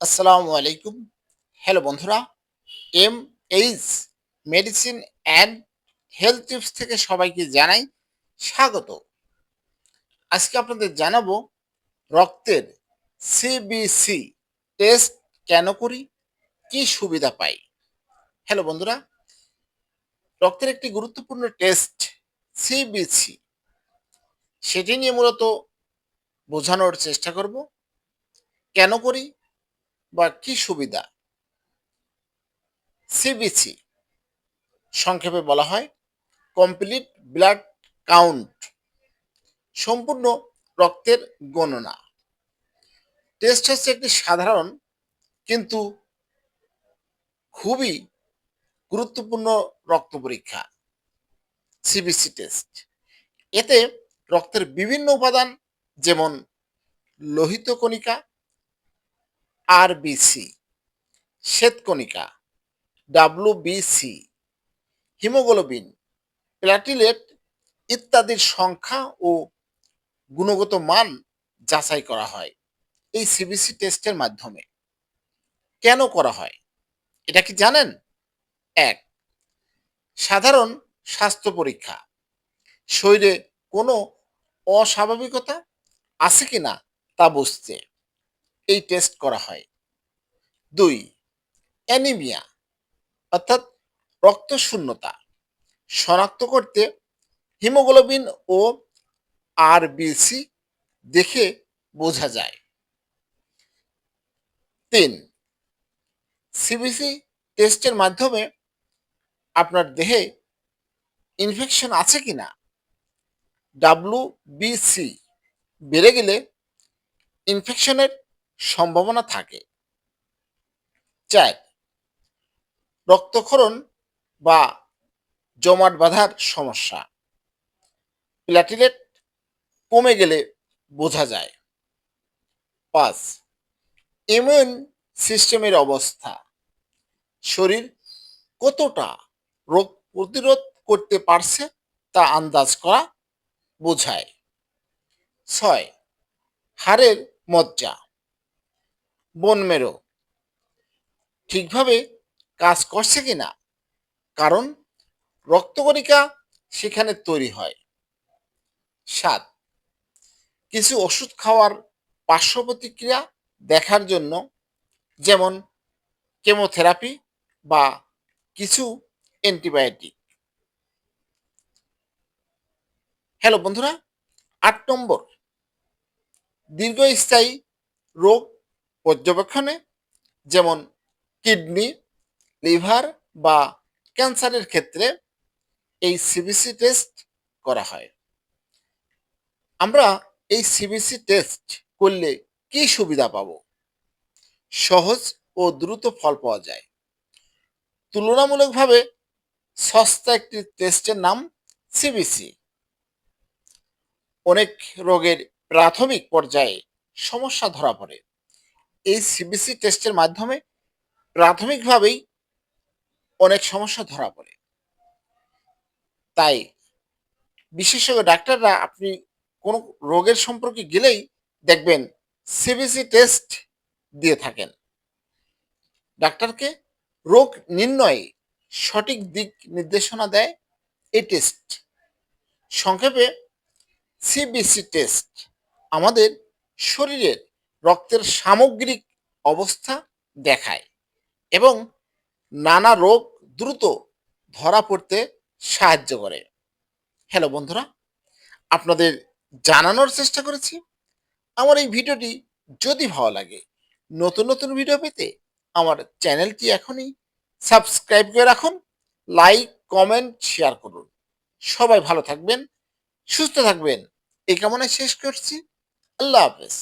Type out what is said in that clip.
আসসালামু আলাইকুম। হ্যালো বন্ধুরা M H medicine and health tips থেকে সবাইকে জানাই স্বাগত। আজকে আপনাদের জানাব রক্তের সিবিসি টেস্ট কেন করি, কি সুবিধা পাই? হ্যালো বন্ধুরা, রক্তের একটি গুরুত্বপূর্ণ টেস্ট সিবিসি সেটি নিয়ে মূলত বোঝানোর চেষ্টা করব। কেন করি বা কি সুবিধা? সিবিসি সংক্ষেপে বলা হয় কমপ্লিট ব্লাড কাউন্ট সম্পূর্ণ রক্তের গণনা। টেস্ট হচ্ছে একটি সাধারণ কিন্তু খুবই গুরুত্বপূর্ণ রক্ত পরীক্ষা সিবিসি টেস্ট এতে রক্তের বিভিন্ন উপাদান যেমন লোহিত কণিকা আরবিসি শ্বেতকণিকা ডাব্লুবিসি হিমোগ্লোবিন প্ল্যাটিলেট ইত্যাদির সংখ্যা ও গুণগত মান যাচাই করা হয় এই সিবিসি টেস্টের মাধ্যমে। কেন করা হয়? এটা কি জানেন? এক, সাধারণ স্বাস্থ্য পরীক্ষা। শরীরে কোনো অস্বাভাবিকতা আছে কিনা তা বুঝতে। এই টেস্ট করা হয়। দুই অ্যানিমিয়া অর্থাৎ রক্ত শূন্যতা, শনাক্ত করতে হিমোগ্লোবিন ও আরবিসি দেখে বোঝা যায়। তিন সিবিসি টেস্টের মাধ্যমে আপনার দেহে ইনফেকশন আছে কিনা? ডাব্লু বিসি বেড়ে গেলে ইনফেকশনের সম্ভাবনা থাকে। চার রক্তক্ষরণ বা জমাট বাঁধার সমস্যা। প্ল্যাটিলেট কমে গেলে বোঝা যায়। পাঁচ, ইমিউন সিস্টেমের অবস্থা। শরীর কতটা রোগ প্রতিরোধ করতে পারছে তা আন্দাজ করা বোঝায়। ছয়, হাড়ের মজ্জা। বন মেরো। ঠিকভাবে কাজ করছে কি না কারণ রক্তকণিকা সেখানে তৈরি হয়। সাত, কিছু ওষুধ খাওয়ার পার্শ্ব প্রতিক্রিয়া দেখার জন্য যেমন কেমোথেরাপি বা কিছু অ্যান্টিবায়োটিক। হ্যালো বন্ধুরা, আট নম্বর, দীর্ঘস্থায়ী রোগ পর্যবেক্ষণে যেমন কিডনি, লিভার বা ক্যান্সারের ক্ষেত্রে এই সিবিসি টেস্ট করা হয়। আমরা এই সিবিসি টেস্ট করলে কি সুবিধা পাব? সহজ ও দ্রুত ফল পাওয়া যায়। তুলনামূলকভাবে সস্তা একটি টেস্টের নাম সিবিসি অনেক রোগের প্রাথমিক পর্যায়ে সমস্যা ধরা পড়ে। এই সিবিসি টেস্টের মাধ্যমে প্রাথমিকভাবেই অনেক সমস্যা ধরা পড়ে। তাই বিশেষজ্ঞ ডাক্তাররা আপনি কোনো রোগের সম্পর্কে গেলেই দেখবেন সিবিসি টেস্ট দিয়ে থাকেন। ডাক্তারকে রোগ নির্ণয়ে সঠিক দিক নির্দেশনা দেয় এই টেস্ট সংক্ষেপে সিবিসি টেস্ট আমাদের শরীরের রক্তের সামগ্রিক অবস্থা দেখায় এবং নানা রোগ দ্রুত ধরা পড়তে সাহায্য করে। হ্যালো বন্ধুরা, আপনাদের জানানোর চেষ্টা করেছি। আমার এই ভিডিওটি যদি ভালো লাগে, নতুন নতুন ভিডিও পেতে আমার চ্যানেলটি এখনই সাবস্ক্রাইব করে রাখুন, লাইক, কমেন্ট, শেয়ার করুন। সবাই ভালো থাকবেন, সুস্থ থাকবেন। এই কামনায় শেষ করছি। আল্লাহ হাফেজ।